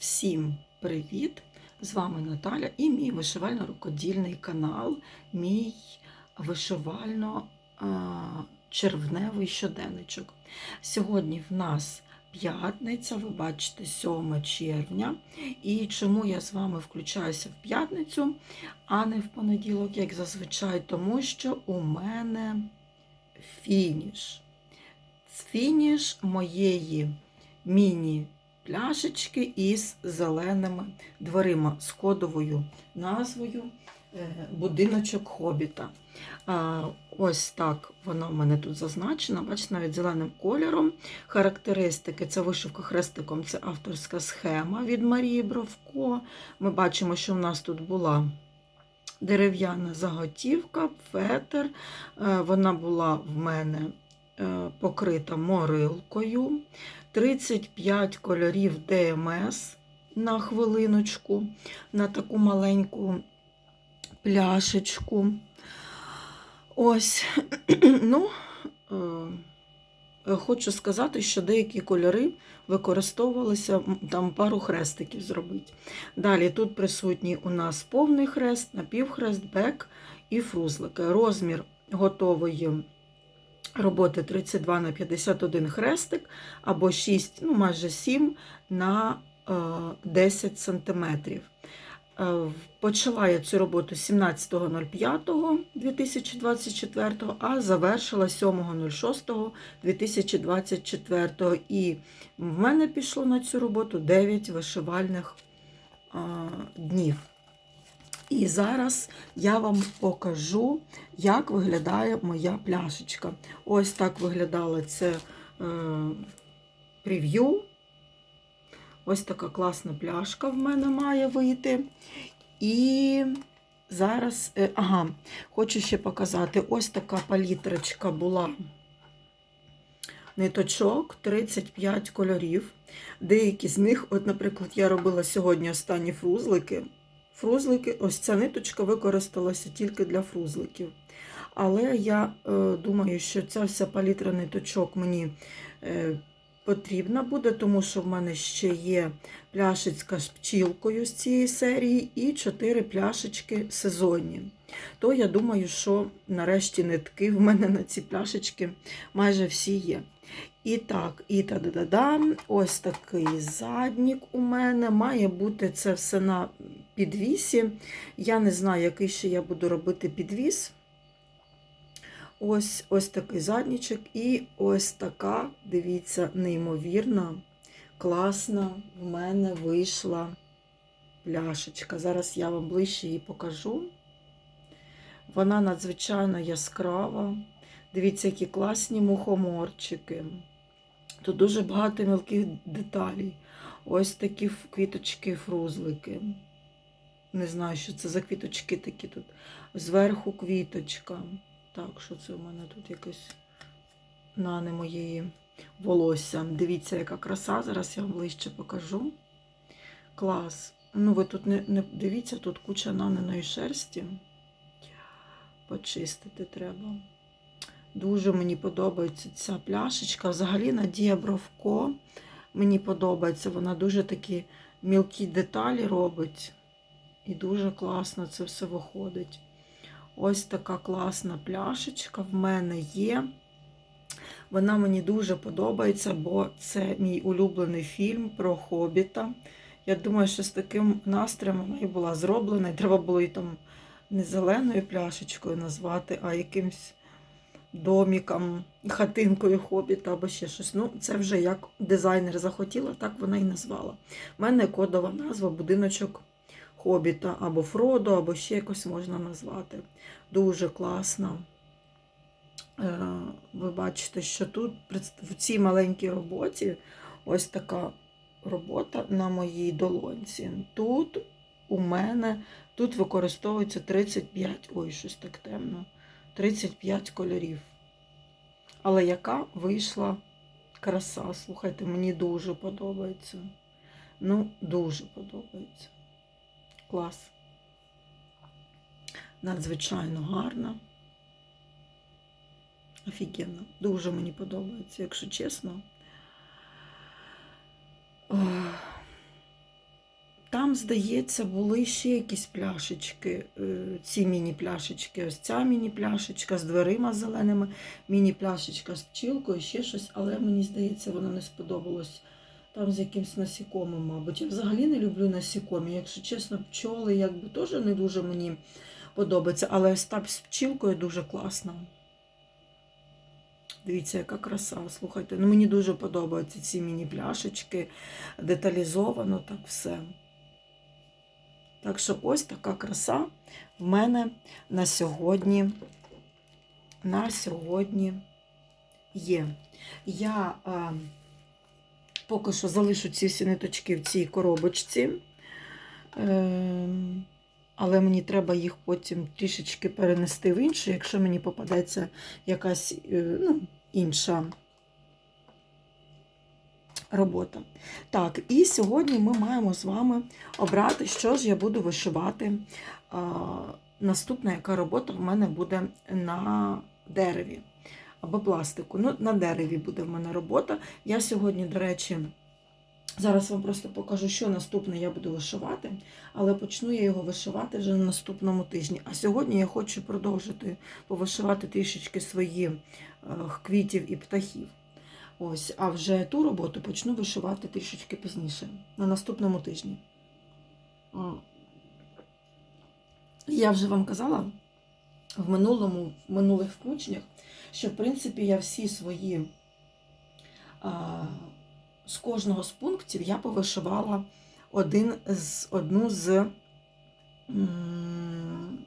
Всім привіт! З вами Наталя і мій вишивально-рукодільний канал, мій вишивально-червневий щоденничок. Сьогодні в нас п'ятниця, ви бачите, 7 червня. І чому я з вами включаюся в п'ятницю, а не в понеділок, як зазвичай, тому що у мене фініш. Фініш моєї міні пляшечки із зеленими дверима з кодовою назвою е, Будиночок Хобіта. Ось так вона в мене тут зазначена. Бачите, навіть зеленим кольором. Характеристики це вишивка хрестиком, це авторська схема від Марії Бровко. Ми бачимо, що в нас тут була. Дерев'яна заготівка, фетр. Е, Вона була в мене е, покрита морилкою. 35 кольорів ДМС на хвилиночку, на таку маленьку пляшечку. Ось, ну, е, хочу сказати, що деякі кольори використовувалися там пару хрестиків зробити. Далі тут присутній у нас повний хрест, напівхрест, бек і фрузлики. Розмір готової роботи 32 на 51 хрестик або 6, ну майже 7 на е, 10 сантиметрів. Е, Почала я цю роботу 17.05.2024, а завершила 7.06.2024. І в мене пішло на цю роботу 9 вишивальних е, днів. І зараз я вам покажу, як виглядає моя пляшечка. Ось так виглядала це е, прев'ю. Ось така класна пляшка в мене має вийти. І зараз, е, ага, хочу ще показати: ось така палітрочка була. Ниточок 35 кольорів. Деякі з них, от, наприклад, я робила сьогодні останні фрузлики. Фрузлики, ось ця ниточка використалася тільки для фрузликів. Але я е, думаю, що ця вся палітра ниточок мені е, потрібна буде, тому що в мене ще є пляшечка з пчілкою з цієї серії і 4 пляшечки сезонні. То я думаю, що нарешті нитки в мене на ці пляшечки майже всі є. І так, і та-да-да-дам, ось такий заднік у мене. Має бути це все на підвісі. Я не знаю, який ще я буду робити підвіс. Ось ось такий заднічок. І ось така, дивіться, неймовірна, класна в мене вийшла пляшечка. Зараз я вам ближче її покажу. Вона надзвичайно яскрава. Дивіться, які класні мухоморчики. Тут дуже багато мілких деталей. Ось такі квіточки, фрузлики. Не знаю, що це за квіточки такі тут. Зверху квіточка. Так, що це у мене тут якесь на не моєї волосся. Дивіться, яка краса. Зараз я вам ближче покажу. Клас. Ну, ви тут не, не дивіться, тут куча наненої шерсті. Почистити треба. Дуже мені подобається ця пляшечка. Взагалі Надія Бровко. Мені подобається. Вона дуже такі мілкі деталі робить. І дуже класно це все виходить. Ось така класна пляшечка в мене є. Вона мені дуже подобається, бо це мій улюблений фільм про хобіта. Я думаю, що з таким настроєм вона і була зроблена. І треба було її там не зеленою пляшечкою назвати, а якимсь доміком, хатинкою хобіта або ще щось. Ну, це вже як дизайнер захотіла, так вона і назвала. У мене кодова назва будиночок хобіта, або Фродо, або ще якось можна назвати. Дуже класно. Е, Ви бачите, що тут в цій маленькій роботі ось така робота на моїй долонці. Тут у мене тут використовується 35, ой, щось так темно. 35 кольорів. Але яка вийшла краса? Слухайте, мені дуже подобається. Ну, дуже подобається. Клас. Надзвичайно гарна. Офігенно. Дуже мені подобається, якщо чесно. Там, здається, були ще якісь пляшечки, е, ці міні-пляшечки. Ось ця міні-пляшечка з дверима зеленими, міні-пляшечка з пчілкою, ще щось, але мені здається, воно не сподобалось. Там з якимсь насікомим, мабуть. Я взагалі не люблю насікомі. Якщо чесно, пчоли якби теж не дуже мені подобається, але ось та з пчілкою дуже класна. Дивіться, яка краса. Слухайте, ну мені дуже подобаються ці міні-пляшечки, деталізовано так все. Так що ось така краса в мене на сьогодні. На сьогодні є. Я е, поки що залишу ці всі ниточки в цій коробочці. Е, але мені треба їх потім трішечки перенести в іншу, якщо мені попадеться якась е, ну, інша робота. Так, і сьогодні ми маємо з вами обрати, що ж я буду вишивати. Наступна яка робота в мене буде на дереві або пластику. Ну, на дереві буде в мене робота. Я сьогодні, до речі, зараз вам просто покажу, що наступне я буду вишивати, але почну я його вишивати вже на наступному тижні. А сьогодні я хочу продовжити повишивати трішечки свої е, квітів і птахів. Ось, а вже ту роботу почну вишивати трішечки пізніше, на наступному тижні. Я вже вам казала в минулому, в минулих включеннях, що в принципі я всі свої а, з кожного з пунктів я повишивала один з, одну з м,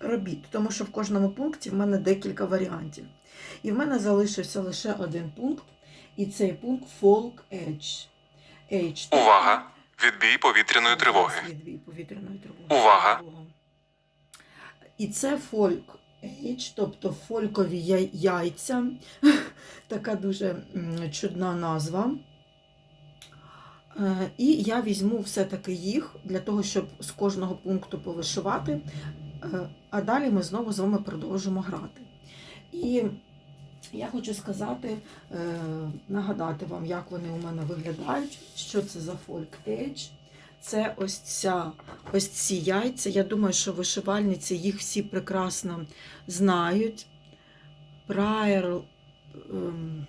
робіт, тому що в кожному пункті в мене декілька варіантів. І в мене залишився лише один пункт, і цей пункт Folk Edge. Edge Увага! Відбій повітряної тривоги. Увага! І це фольк Age, тобто фолькові яйця. Така дуже чудна назва. Е, І я візьму все-таки їх для того, щоб з кожного пункту повишивати. Е, А далі ми знову з вами продовжимо грати. І я хочу сказати, е, нагадати вам, як вони у мене виглядають, що це за Edge. Це ось ця, ось ці яйця. Я думаю, що вишивальниці їх всі прекрасно знають. Прайер, ем,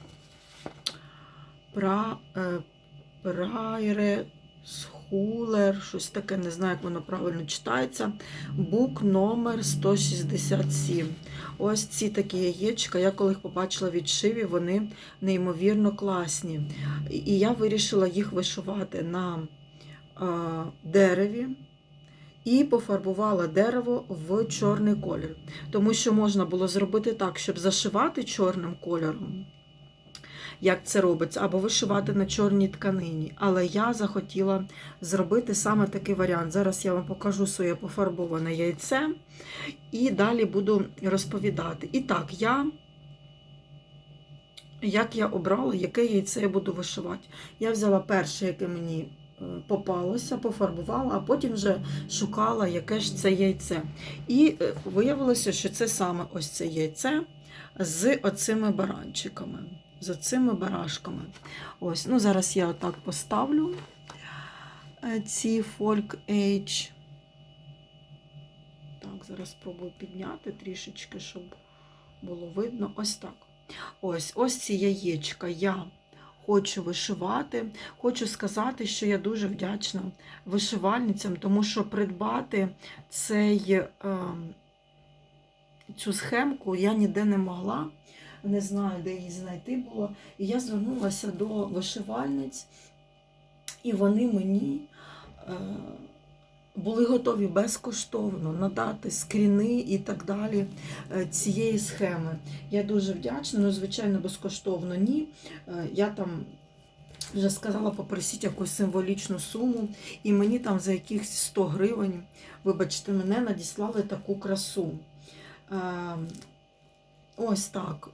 пра, е, прайре, схулер, щось таке, не знаю, як воно правильно читається. Бук номер 167. Ось ці такі яєчка. Я коли їх побачила відшиві, вони неймовірно класні. І я вирішила їх вишивати на дереві. І пофарбувала дерево в чорний колір. Тому що можна було зробити так, щоб зашивати чорним кольором, як це робиться, або вишивати на чорній тканині. Але я захотіла зробити саме такий варіант. Зараз я вам покажу своє пофарбоване яйце і далі буду розповідати. І так, я. Як я обрала, яке яйце я буду вишивати. Я взяла перше, яке мені е, попалося, пофарбувала, а потім вже шукала, яке ж це яйце. І е, виявилося, що це саме ось це яйце з оцими баранчиками, з оцими барашками. Ось, ну Зараз я отак поставлю е, ці Folk Age. Так, зараз спробую підняти трішечки, щоб було видно. Ось так. Ось ось ці яєчка я хочу вишивати. Хочу сказати, що я дуже вдячна вишивальницям, тому що придбати цей, е, цю схемку я ніде не могла. Не знаю, де її знайти було. І я звернулася до вишивальниць, і вони мені е, були готові безкоштовно надати скріни і так далі е, цієї схеми. Я дуже вдячна, ну, звичайно, безкоштовно ні. Е, Я там вже сказала, попросіть якусь символічну суму, і мені там за якихось 100 гривень, вибачте, мене надіслали таку красу. Е, Ось так.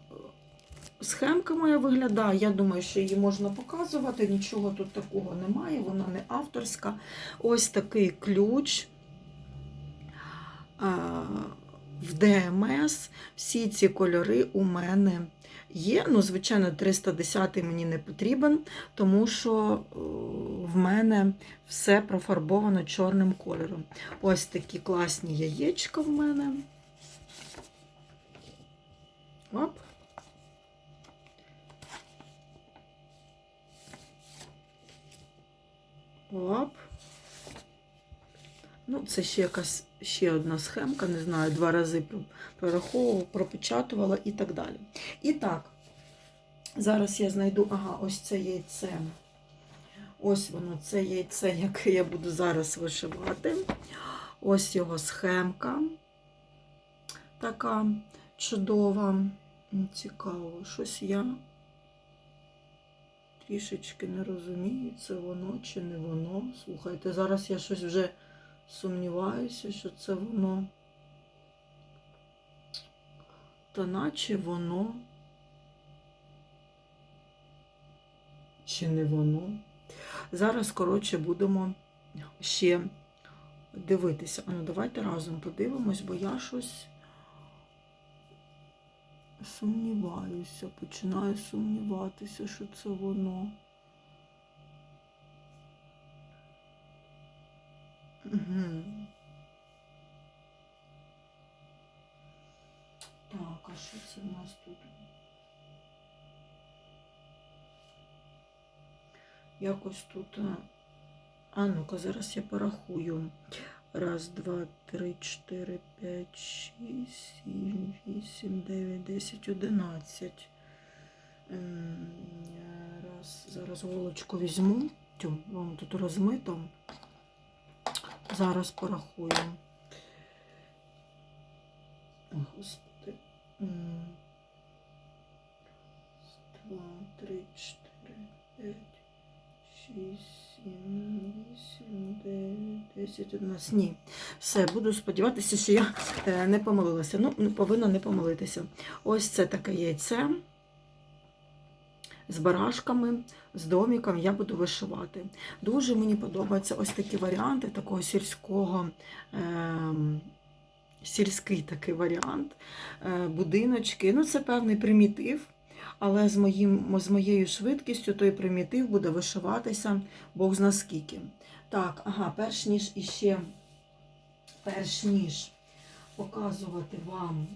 Схемка моя виглядає. Я думаю, що її можна показувати. Нічого тут такого немає, вона не авторська. Ось такий ключ в ДМС. Всі ці кольори у мене є. Ну, звичайно, 310 мені не потрібен, тому що е, в мене все профарбовано чорним кольором. Ось такі класні яєчка в мене. Оп. Оп. Ну, це ще якась ще одна схемка, не знаю, два рази прораховувала, пропечатувала і так далі. І так, зараз я знайду, ага, ось це яйце. Ось воно, це яйце, яке я буду зараз вишивати. Ось його схемка. Така чудова. Цікаво, щось я трішечки не розумію, це воно чи не воно. Слухайте, зараз я щось вже сумніваюся, що це воно. Та наче воно. Чи не воно? Зараз, коротше, будемо ще дивитися. А ну давайте разом подивимось, бо я щось сумніваюся, починаю сумніватися, що це воно. Угу. Так, а що це в нас тут? Якось тут. е, А ну-ка, зараз я порахую. Раз, два, три, чотири, п'ять, шість, сім, вісім, дев'ять, десять, одинадцять. Ем, Раз, зараз голочку візьму. Тю, вам тут розмито. Зараз порахую. Господи. М. Раз, Два, три, чотири, п'ять, шість, 51 Ні. Все, буду сподіватися, що я е, не помилилася. Ну, повинна не помилитися. Ось це таке яйце. З барашками, з доміком я буду вишивати. Дуже мені подобаються ось такі варіанти такого сільського, е, сільський такий варіант, е, будиночки. Ну, це певний примітив, але з, моїм, з моєю швидкістю той примітив буде вишиватися Бог зна скільки. Так, ага, перш ніж іще, перш ніж показувати вам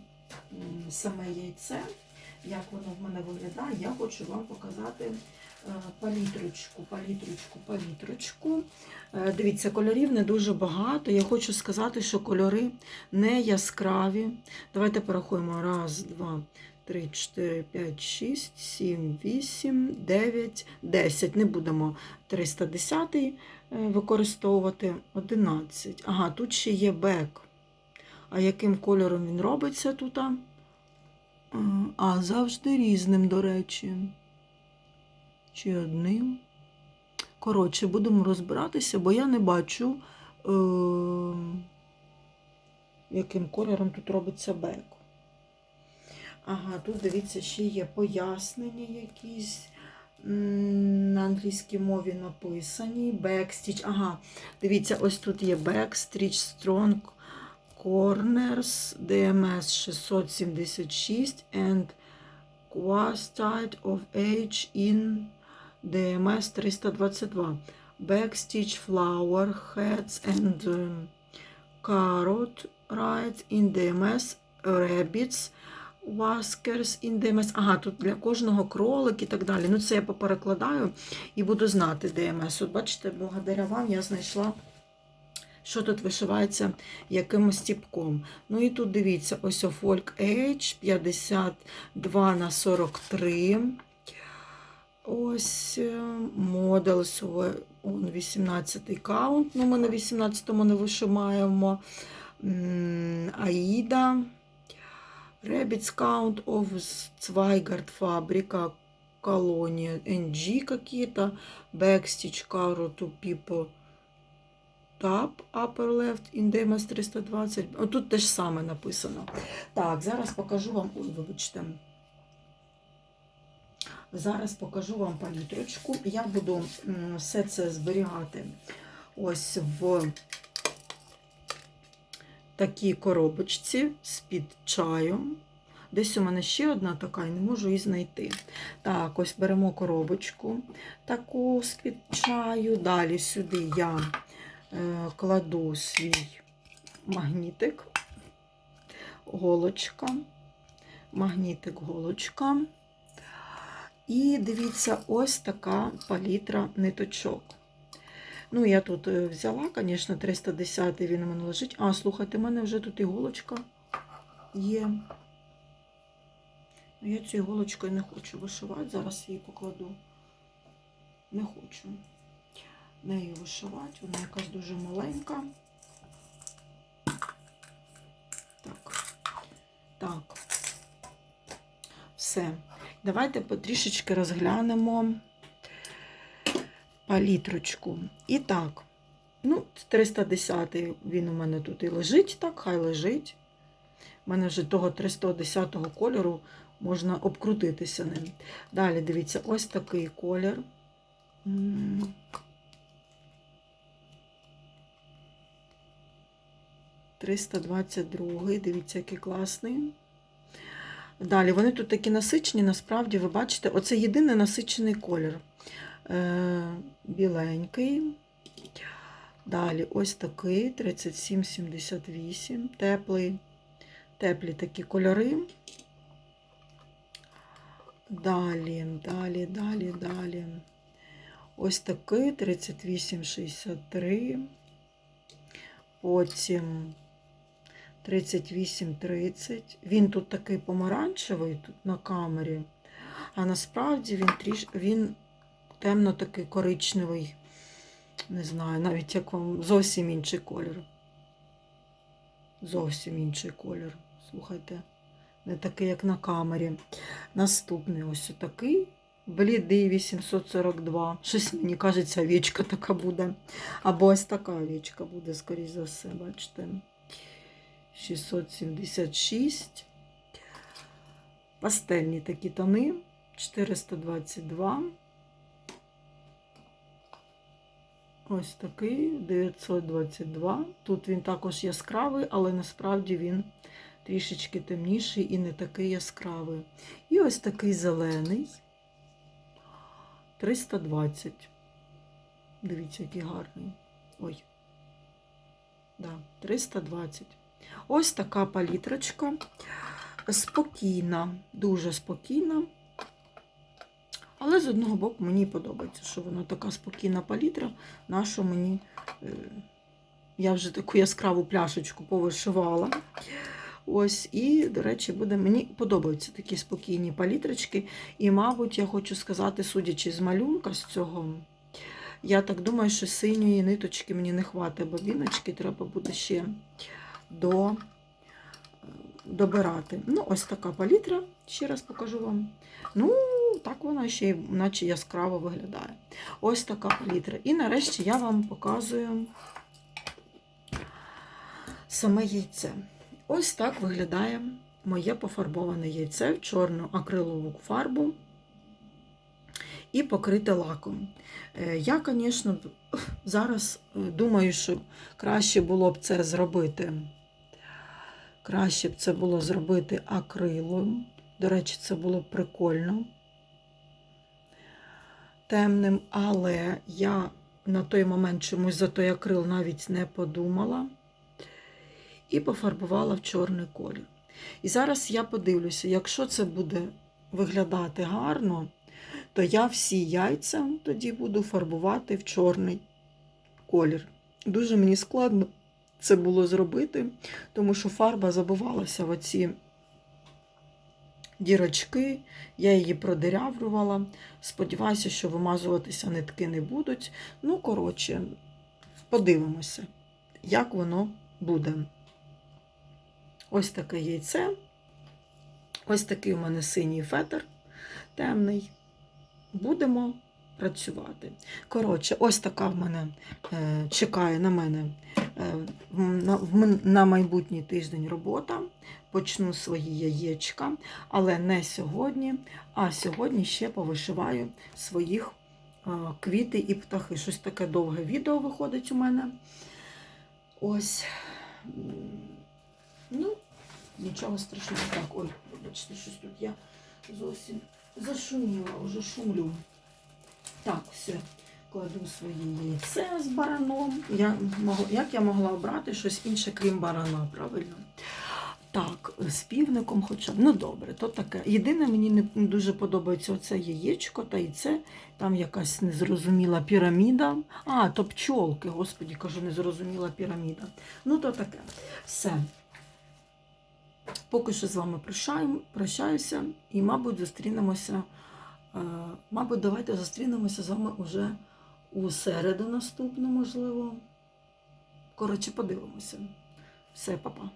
саме яйце, як воно в мене виглядає, я хочу вам показати е, палітрочку, палітрочку, палітрочку. Е, Дивіться, кольорів не дуже багато. Я хочу сказати, що кольори не яскраві. Давайте порахуємо. Раз, два, три, чотири, п'ять, шість, сім, вісім, дев'ять, десять. Не будемо 310 е, використовувати. 11. Ага, тут ще є бек. А яким кольором він робиться тут? А, завжди різним, до речі. Чи одним. Коротше, будемо розбиратися, бо я не бачу, е- яким кольором тут робиться бек. Ага, тут дивіться, ще є пояснення якісь на англійській мові написані. Backstitch. Ага, дивіться, ось тут є Backstitch Strong Corners DMS 676 and Quartile of Age in DMS 322. Backstitch flower heads and um, carrot right in DMS rabbits Waskers DMS. Ага, тут для кожного кролик і так далі. Ну, це я поперекладаю і буду знати DMS. От бачите, благодаря вам я знайшла, що тут вишивається якимось тіпком. Ну і тут дивіться, ось о Folk Age 52 на 43. Ось е, Models, он 18 каунт, ну ми на 18-му не вишиваємо. М, Аїда. Rabbits Count of Zweigart Фабрика, Колония, NG какие-то, Backstitch, Caro to People, Tab, Upper Left, Indemas 320. О, Тут те ж саме написано. Так, зараз покажу вам, ой, вибачте. Зараз покажу вам палітрочку. Я буду все це зберігати ось в такій коробочці з-під чаю. Десь у мене ще одна така і не можу її знайти. Так, ось беремо коробочку таку з-під чаю. Далі сюди я е, кладу свій магнітик, голочка, магнітик, голочка. І дивіться, ось така палітра ниточок. Ну, я тут е, взяла, звісно, 310 він у мене лежить. А, слухайте, у мене вже тут іголочка є. Ну, Я цю іголочкою не хочу вишивати. Зараз її покладу. Не хочу нею вишивати. Вона якась дуже маленька. Так. Так. Все. Давайте потрішечки розглянемо палітрочку. І так, ну, 310 він у мене тут і лежить, так, хай лежить. У мене вже того 310 кольору можна обкрутитися ним. Далі, дивіться, ось такий колір. М. «322», дивіться, який класний. Далі, вони тут такі насичені, насправді, ви бачите, оце єдиний насичений колір. Е, біленький. Далі ось такий 3778, теплий, теплі такі кольори. Далі, далі, далі, далі. Ось такий 3863. Потім 3830. Він тут такий помаранчевий тут на камері, а насправді він тріш... він темно такий коричневий. Не знаю, навіть як вам зовсім інший колір. Зовсім інший колір. Слухайте, не такий, як на камері. Наступний ось такий. Блідий 842. Щось мені кажеться, овічка така буде. Або ось така овічка буде, скоріш за все, бачите. 676. Пастельні такі тони. 422. Ось такий 922. Тут він також яскравий, але насправді він трішечки темніший і не такий яскравий. І ось такий зелений 320. Дивіться, який гарний. Ой. Да, 320. Ось така палітрочка. Спокійна, дуже спокійна. Але з одного боку мені подобається, що вона така спокійна палітра, на що мені е, я вже таку яскраву пляшечку повишивала. Ось, і, до речі, буде, мені подобаються такі спокійні палітрочки. І, мабуть, я хочу сказати, судячи з малюнка з цього, я так думаю, що синьої ниточки мені не хватить, бобіночки треба буде ще до, добирати. Ну, ось така палітра, ще раз покажу вам. Ну, так вона ще наче яскраво виглядає. Ось така палітра. І нарешті я вам показую саме яйце. Ось так виглядає моє пофарбоване яйце в чорну акрилову фарбу і покрите лаком. Е, Я, звісно, зараз е, думаю, що краще було б це зробити. Краще б це було зробити акрилом. До речі, це було б прикольно темним, але я на той момент чомусь за той акрил навіть не подумала і пофарбувала в чорний колір. І зараз я подивлюся, якщо це буде виглядати гарно, то я всі яйця тоді буду фарбувати в чорний колір. Дуже мені складно це було зробити, тому що фарба забивалася в оці дірочки, я її продирявлювала. Сподіваюся, що вимазуватися нитки не будуть. Ну, коротше, подивимося, як воно буде. Ось таке яйце. Ось такий у мене синій фетр темний. Будемо працювати. Коротше, ось така в мене е, чекає на мене мен- на майбутній тиждень робота. Почну свої яєчка, але не сьогодні. А сьогодні ще повишиваю своїх е, квіти і птахи. Щось таке довге відео виходить у мене. Ось. Ну, нічого страшного. Так, ой, Вибачте, щось тут я зовсім зашуміла, вже шумлю. Так, все, кладу своє яйце з бараном. Я, як я могла обрати щось інше, крім барана, правильно? Так, з півником хоча б. Ну добре, то таке. Єдине, мені не дуже подобається оце яєчко та яйце. Там якась незрозуміла піраміда. А, то пчолки, господі, кажу, незрозуміла піраміда. Ну, то таке. Все. Поки що з вами прощаю, прощаюся і, мабуть, зустрінемося. е, Мабуть, давайте зустрінемося з вами уже у середу наступну, можливо. Коротше, подивимося. Все, па-па.